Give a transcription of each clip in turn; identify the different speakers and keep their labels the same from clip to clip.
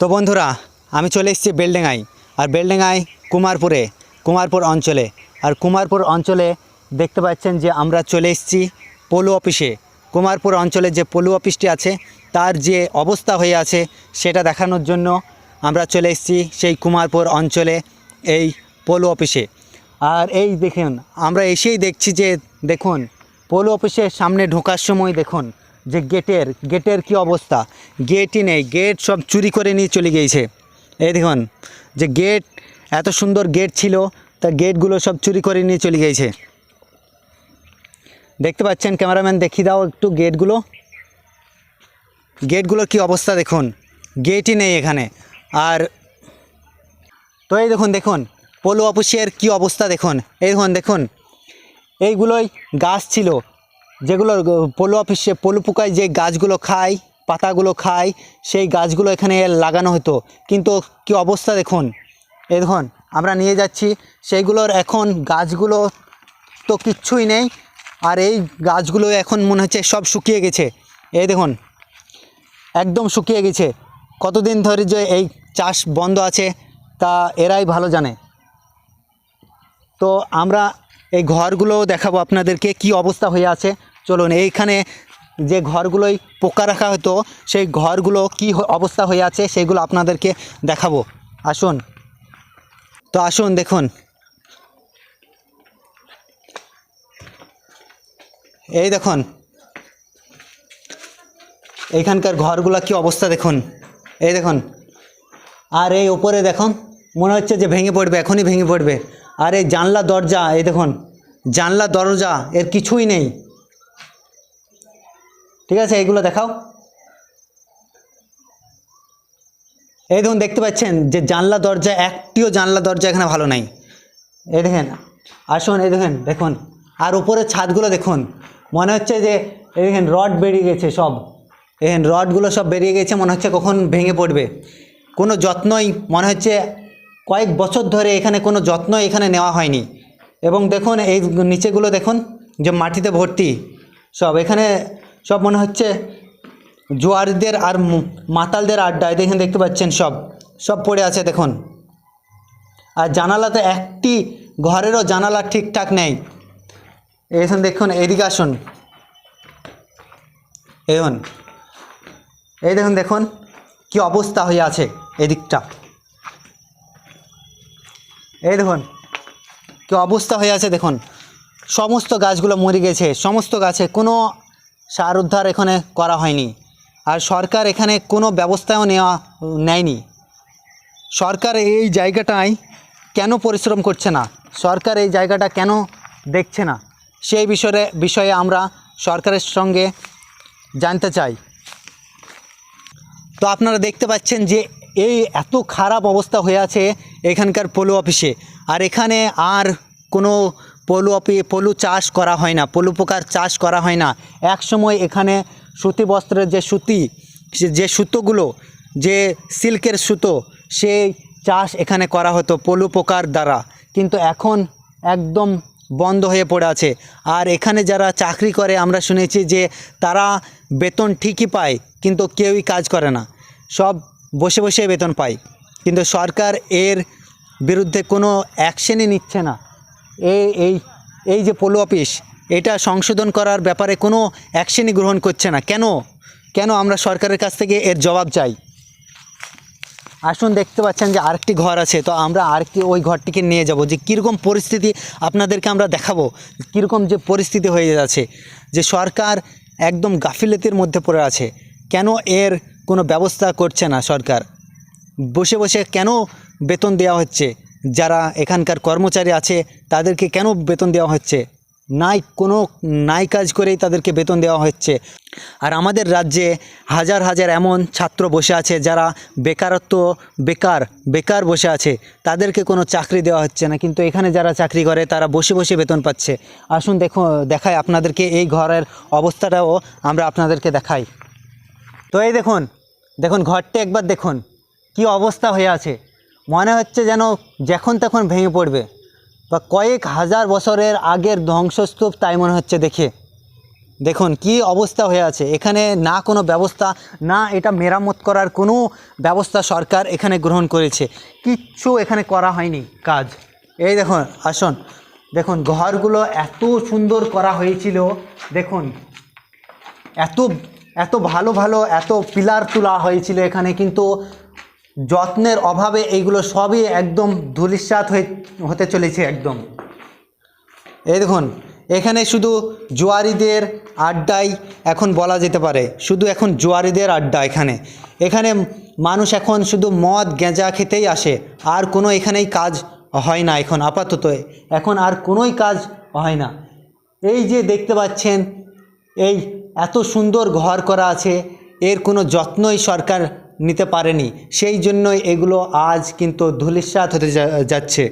Speaker 1: তো বন্ধুরা, আমি চলে এসেছি বেলডেঙ্গাই আর বেলডেঙ্গাই কুমারপুরে, কুমারপুর অঞ্চলে। আর কুমারপুর অঞ্চলে দেখতে পাচ্ছেন যে আমরা চলে এসেছি পোলো অফিসে। কুমারপুর অঞ্চলে যে পোলো অফিসটি আছে, তার যে অবস্থা হয়ে আছে, সেটা দেখানোর জন্য আমরা চলে এসেছি সেই কুমারপুর অঞ্চলে এই পোলো অফিসে। আর এই দেখুন, আমরা এসেই দেখছি যে, দেখুন, পোলো অফিসের সামনে ঢোকার সময় দেখুন যে গেটের গেটের কি অবস্থা? গেটই নেই, গেট সব চুরি করে নিয়ে চলে গিয়েছে। এই দেখুন, যে গেট, এত সুন্দর গেট ছিল, তা গেটগুলো সব চুরি করে নিয়ে চলে গিয়েছে। দেখতে পাচ্ছেন ক্যামেরাম্যান, দেখিয়ে দাও একটু গেটগুলো। গেটগুলোর কি অবস্থা দেখুন, গেটই নেই এখানে। আর তো এই দেখুন দেখুন, পোলো অফিসের কি অবস্থা দেখুন। এই দেখুন দেখুন, এইগুলোই গাছ ছিল যেগুলো পোলো অফিসে পোলো পোকায় যে গাছগুলো খায়, পাতাগুলো খায়, সেই গাছগুলো এখানে লাগানো হতো। কিন্তু কি অবস্থা দেখুন? এ দেখুন, আমরা নিয়ে যাচ্ছি। সেইগুলোর এখন গাছগুলো তো কিচ্ছুই নেই, আর এই গাছগুলো এখন মনে হচ্ছে সব শুকিয়ে গেছে। এই দেখুন, একদম শুকিয়ে গেছে। কতদিন ধরে যে এই চাষ বন্ধ আছে, তা এরাই ভালো জানে। তো আমরা এই ঘরগুলো দেখাবো আপনাদেরকে কি অবস্থা হয়ে আছে। চলুন, এইখানে যে ঘরগুলোই পোকা রাখা হতো, সেই ঘরগুলো কি অবস্থা হয়ে আছে সেইগুলো আপনাদেরকে দেখাবো। আসুন। তো আসুন, দেখুন। এই দেখুন। এইখানকার ঘরগুলো কি অবস্থা দেখুন। এই দেখুন। আর এই ওপরে দেখুন, মনে হচ্ছে যে ভেঙে পড়বে, এখনই ভেঙে পড়বে। আর এই জানলা দরজা, এই দেখুন, জানলা দরজা, এর কিছুই নেই। ঠিক আছে, এইগুলো দেখাও। এই দেখুন, দেখতে পাচ্ছেন যে জানলা দরজা, একটিও জানলা দরজা এখানে ভালো নাই। এই দেখেন, আসুন, এই দেখেন, দেখুন। আর উপরে ছাদগুলো দেখুন, মনে হচ্ছে যে, এই দেখেন, রড বেরিয়ে গেছে সব। দেখেন, রডগুলো সব বেরিয়ে গেছে, মনে হচ্ছে কখন ভেঙে পড়বে। কোনো যত্নই, মনে হচ্ছে কয়েক বছর ধরে এখানে কোনো যত্ন এখানে নেওয়া হয়নি। এবং দেখুন, এই নিচেগুলো দেখুন, যে মাটিতে ভর্তি সব। এখানে সব মনে হচ্ছে জোয়ারদের আর মাতালদের আড্ডা, এই দেখেন, দেখতে পাচ্ছেন সব। সব পড়ে আছে, দেখুন। আর জানালাতে একটি ঘরেরও জানালা ঠিকঠাক নেই। এখন দেখুন এদিকে আসুন। এখন এই দেখুন দেখুন, কি অবস্থা হয়ে আছে এদিকটা। এই দেখুন, কি অবস্থা হয়ে আছে দেখুন। সমস্ত গাছগুলো মরে গেছে, সমস্ত গাছে কোনো সার উদ্ধার এখানে করা হয়নি। আর সরকার এখানে কোনো ব্যবস্থাও নেওয়া, নেয়নি। সরকার এই জায়গাটায় কেন পরিশ্রম করছে না? সরকার এই জায়গাটা কেন দেখছে না? সেই বিষয়ে বিষয়ে আমরা সরকারের সঙ্গে জানতে চাই। তো আপনারা দেখতে পাচ্ছেন যে এই এত খারাপ অবস্থা হয়ে আছে এখানকার পলু অফিসে আর এখানে আর কোনো পলু অফি পলু চাষ করা হয় না পলু পোকার চাষ করা হয় না। এক সময় এখানে সুতি বস্ত্রের যে সুতি, যে সুতোগুলো, যে সিল্কের সুতো, সেই চাষ এখানে করা হতো পলু পোকার দ্বারা। কিন্তু এখন একদম বন্ধ হয়ে পড়ে আছে। আর এখানে যারা চাকরি করে, আমরা শুনেছি যে তারা বেতন ঠিকই পায়, কিন্তু কেউই কাজ করে না। সব বসে বসে বেতন পাই। কিন্তু সরকার এর বিরুদ্ধে কোনো অ্যাকশনই নিচ্ছে না। এই এই এই যে পোলো অফিস এটা সংশোধন করার ব্যাপারে কোনো অ্যাকশনই গ্রহণ করছে না। কেন? কেন আমরা সরকারের কাছ থেকে এর জবাব চাই? আসুন দেখতে পাচ্ছেন যে আরেকটি ঘর আছে, তো আমরা আরেকটি ওই ঘরটিকে নিয়ে যাব যে কীরকম পরিস্থিতি আপনাদেরকে আমরা দেখাবো, কীরকম যে পরিস্থিতি হয়ে যাচ্ছে। যে সরকার একদম গাফিলতির মধ্যে পড়ে আছে। কেন এর কোনো ব্যবস্থা করছে না সরকার। বসে বসে কেন বেতন দেওয়া হচ্ছে? যারা এখানকার কর্মচারী আছে, তাদেরকে কেন বেতন দেওয়া হচ্ছে? নাই, কোনো নাই কাজ করেই তাদেরকে বেতন দেওয়া হচ্ছে। আর আমাদের রাজ্যে হাজার হাজার এমন ছাত্র বসে আছে, যারা বেকারত্ব, বেকার বেকার বসে আছে, তাদেরকে কোনো চাকরি দেওয়া হচ্ছে না। কিন্তু এখানে যারা চাকরি করে, তারা বসে বসে বেতন পাচ্ছে। আসুন দেখো, দেখাই আপনাদেরকে এই ঘরের অবস্থাটাও আমরা আপনাদেরকে দেখাই। তো এই দেখুন দেখুন, ঘরটা একবার দেখুন, কি অবস্থা হয়ে আছে। মনে হচ্ছে যেন যখন তখন ভেঙে পড়বে। বা কয়েক হাজার বছরের আগের ধ্বংসস্তূপ তাই মনে হচ্ছে দেখে। দেখুন, কি অবস্থা হয়ে আছে। এখানে না কোনো ব্যবস্থা, না এটা মেরামত করার কোনো ব্যবস্থা সরকার এখানে গ্রহণ করেছে। কিচ্ছু এখানে করা হয়নি কাজ। এই দেখুন, আসুন। দেখুন, ঘরগুলো এত সুন্দর করা হয়েছিল। দেখুন, এত এত ভালো ভালো, এত পিলার তোলা হয়েছিল এখানে, কিন্তু যত্নের অভাবে এইগুলো সবই একদম ধূলিসাৎ হয়ে, হতে চলেছে একদম। এই দেখুন, এখানে শুধু জোয়ারিদের আড্ডাই এখন বলা যেতে পারে, শুধু এখন জোয়ারিদের আড্ডা এখানে। এখানে মানুষ এখন শুধু মদ গেঁজা খেতেই আসে, আর কোনো এখানেই কাজ হয় না এখন, আপাতত। এখন আর কোনোই কাজ হয় না। এই যে দেখতে পাচ্ছেন, এই এত সুন্দর ঘর করা আছে, এর কোনো যত্নই সরকার নিতে পারেনি। সেই জন্যই এগুলো আজ কিন্তু ধূলিসাৎ হতে যাচ্ছে।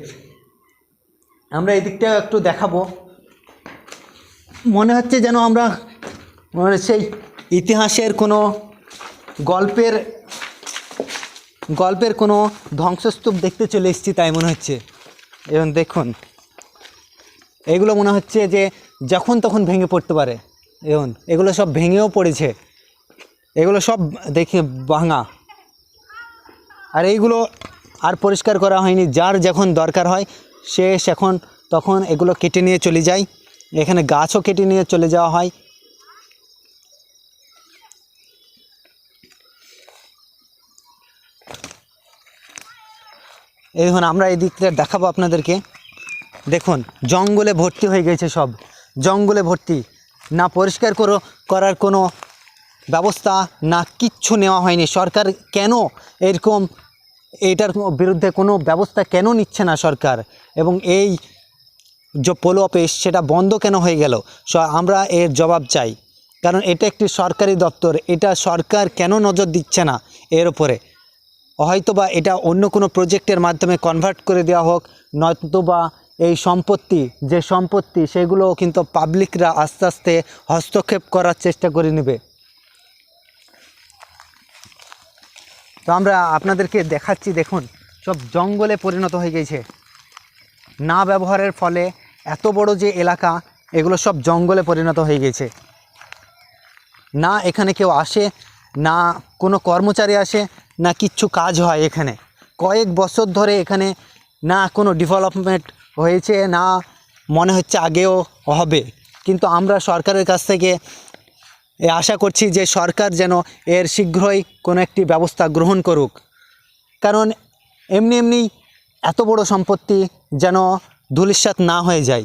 Speaker 1: আমরা এদিকটাও একটু দেখাবো। মনে হচ্ছে যেন আমরা মানে সেই ইতিহাসের কোনো গল্পের গল্পের কোনো ধ্বংসস্তূপ দেখতে চলে এসেছি তাই মনে হচ্ছে। এবং দেখুন, এগুলো মনে হচ্ছে যে যখন তখন ভেঙে পড়তে পারে। এবং এগুলো সব ভেঙেও পড়েছে। এগুলো সব দেখে ভাঙা। আর এইগুলো আর পরিষ্কার করা হয়নি। যার যখন দরকার হয়, সে এখন তখন এগুলো কেটে নিয়ে চলে যায়। এখানে গাছও কেটে নিয়ে চলে যাওয়া হয়। এই আমরা এই দিকটা দেখাবো আপনাদেরকে। দেখুন, জঙ্গলে ভর্তি হয়ে গেছে সব। জঙ্গলে ভর্তি। না পরিষ্কার করো, করার কোনো ব্যবস্থা না, কিচ্ছু নেওয়া হয়নি। সরকার কেন এরকম, এটার বিরুদ্ধে কোনো ব্যবস্থা কেন নিচ্ছে না সরকার? এবং এই যে পোলো অফিস, সেটা বন্ধ কেন হয়ে গেল? আমরা এর জবাব চাই। কারণ এটা একটি সরকারি দপ্তর, এটা সরকার কেন নজর দিচ্ছে না এর উপরে? হয়তোবা এটা অন্য কোনো প্রজেক্টের মাধ্যমে কনভার্ট করে দেওয়া হোক, নয়তোবা এই সম্পত্তি, যে সম্পত্তি, সেগুলো কিন্তু পাবলিকরা আস্তে আস্তে হস্তক্ষেপ করার চেষ্টা করে নেবে। তো আমরা আপনাদেরকে দেখাচ্ছি, দেখুন, সব জঙ্গলে পরিণত হয়ে গেছে। না ব্যবহারের ফলে এত বড় যে এলাকা, এগুলো সব জঙ্গলে পরিণত হয়ে গেছে। না এখানে কেউ আসে, না কোনো কর্মচারী আসে, না কিচ্ছু কাজ হয় এখানে। কয়েক বছর ধরে এখানে না কোনো ডেভেলপমেন্ট হয়েছে না মনে হচ্ছে আগেও হবে। কিন্তু আমরা সরকারের কাছ থেকে আশা করছি যে সরকার যেন এর শীঘ্রই কোনো একটি ব্যবস্থা গ্রহণ করুক। কারণ এমনি এমনি এত বড় সম্পত্তি যেন ধুলিস্বাত না হয়ে যায়।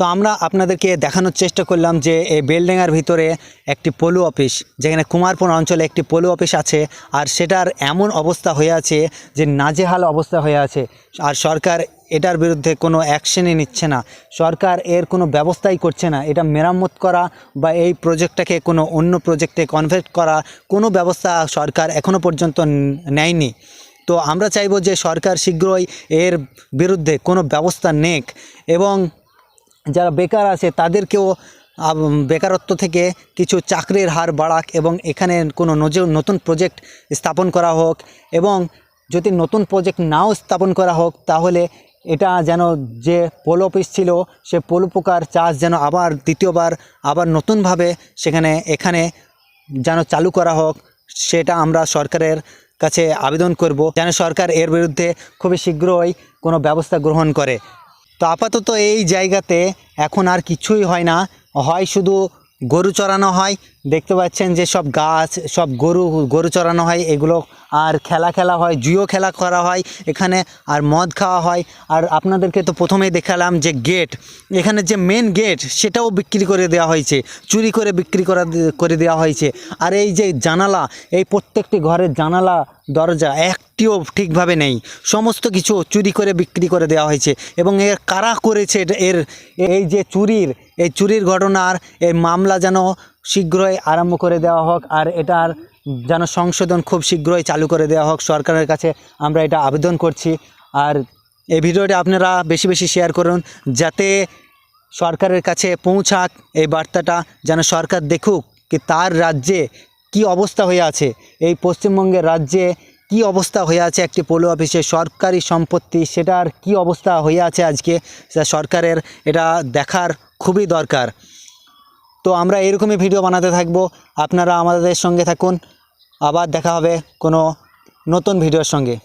Speaker 1: তো আমরা আপনাদেরকে দেখানোর চেষ্টা করলাম যে এই বেলডেঙ্গার ভিতরে একটি পোলো অফিস, যেখানে কুমারপুর অঞ্চলে একটি পোলো অফিস আছে, আর সেটার এমন অবস্থা হয়ে আছে যে নাজেহাল অবস্থা হয়ে আছে। আর সরকার এটার বিরুদ্ধে কোনো অ্যাকশনই নিচ্ছে না। সরকার এর কোনো ব্যবস্থাই করছে না। এটা মেরামত করা বা এই প্রজেক্টটাকে কোনো অন্য প্রজেক্টে কনভার্ট করা কোনো ব্যবস্থা সরকার এখনও পর্যন্ত নেয়নি। তো আমরা চাইব যে সরকার শীঘ্রই এর বিরুদ্ধে কোনো ব্যবস্থা নেক এবং যারা বেকার আছে, তাদেরকেও বেকারত্ব থেকে কিছু চাকরির হার বাড়াক এবং এখানে কোনো নতুন প্রজেক্ট স্থাপন করা হোক এবং যদি নতুন প্রজেক্ট নাও স্থাপন করা হোক, তাহলে এটা যেন যে পোলো অফিস ছিল, সে পোলো পোকার চাষ যেন আবার দ্বিতীয়বার, আবার নতুনভাবে সেখানে, এখানে যেন চালু করা হোক, সেটা আমরা সরকারের কাছে আবেদন করব। যেন সরকার এর বিরুদ্ধে খুবই শীঘ্রই কোনো ব্যবস্থা গ্রহণ করে। তো আপাতত এই জায়গাতে এখন আর কিছুই হয় না। হয় শুধু গরু চড়ানো হয়। দেখতে পাচ্ছেন যে সব গাছ, সব গরু গরু চড়ানো হয়। এগুলো আর খেলা খেলা হয়, জুয়ো খেলা করা হয়। এখানে আর মদ খাওয়া হয়। আর আপনাদেরকে তো প্রথমেই দেখালাম যে গেট, এখানে যে মেন গেট সেটাও বিক্রি করে দেওয়া হয়েছে। চুরি করে বিক্রি করা, করে দেওয়া হয়েছে। আর এই যে জানালা, এই প্রত্যেকটি ঘরের জানালা, দরজা একটিও ঠিকভাবে নেই। সমস্ত কিছু চুরি করে বিক্রি করে দেওয়া হয়েছে। এবং এর কারা করেছে এর, এই যে চুরির এই চুরির ঘটনার এই মামলা যেন শীঘ্রই আরম্ভ করে দেওয়া হোক আর এটার যেন সংশোধন খুব শীঘ্রই চালু করে দেওয়া হোক, সরকারের কাছে আমরা এটা আবেদন করছি। আর এই ভিডিওটা আপনারা বেশি বেশি শেয়ার করুন যাতে সরকারের কাছে পৌঁছাক এই বার্তাটা, যেন সরকার দেখুক কি তার রাজ্যে কি অবস্থা হয়ে আছে, এই পশ্চিমবঙ্গের রাজ্যে কি অবস্থা হয়ে আছে একটি পোলো অফিসে, সরকারি সম্পত্তি, সেটার কি অবস্থা হয়ে আছে আজকে সরকারের এটা দেখার খুবই দরকার। তো আমরা এরকমই ভিডিও বানাতে থাকব। আপনারা আমাদের সঙ্গে থাকুন। আবার দেখা হবে কোনো নতুন ভিডিওর সঙ্গে।